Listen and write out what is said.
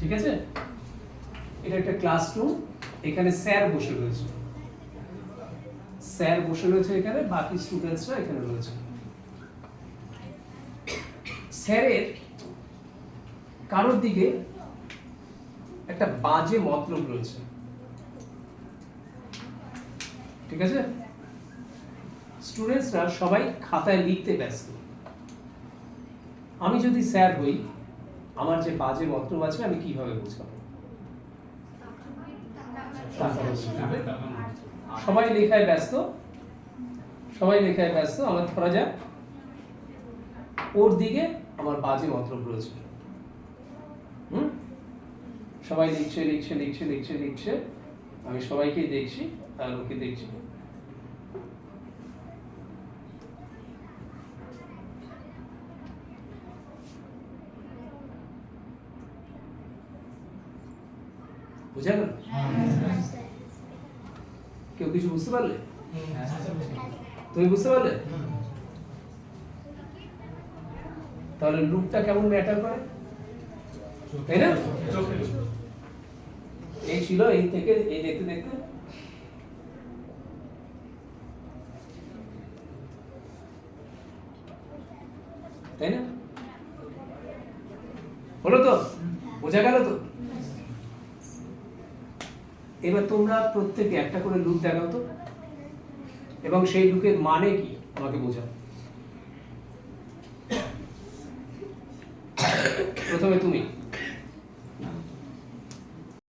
ঠিক আছে? এটা একটা ক্লাসরুম এখানে স্যার বসে রয়েছে। স্যার বসে রয়েছে এখানে, বাকি স্টুডেন্টসরা এখানে রয়েছে। স্যারের কারোর দিকে একটা বাজে মতলব রয়েছে। ঠিক আছে? স্টুডেন্টসরা সবাই খাতায় লিখতে ব্যস্ত। আমি যদি স্যার হই আমার যে বাজে মতলব আছে, আমি কীভাবে বুঝাবো সবাই লেখায় ব্যস্ত। সবাই লেখায় ব্যস্ত আমার ধরা যাক। ওর দিকে আমার বাজে মতলব রয়েছে। সবাই লিখছে লিখছে লিখছে লিখছে লিখছে। আমি সবাইকেই দেখছি আর ওকে দেখছি। বুঝা গেল কেউ কিছু বুঝতে পারলে? তুমি বুঝতে পারলে? তাহলে লুকটা কেমন ম্যাটার করে? তাই না? এই ছিল এই থেকে, এই দেখতে দেখতে। তাই না? হলো তো? বোঝা গেল তো? এবার তোমরা প্রত্যেকে একটা করে লুক দেখাও তো। এবং সেই লুকের মানে কি? আমাকে বোঝাও। প্রথমে তুমি।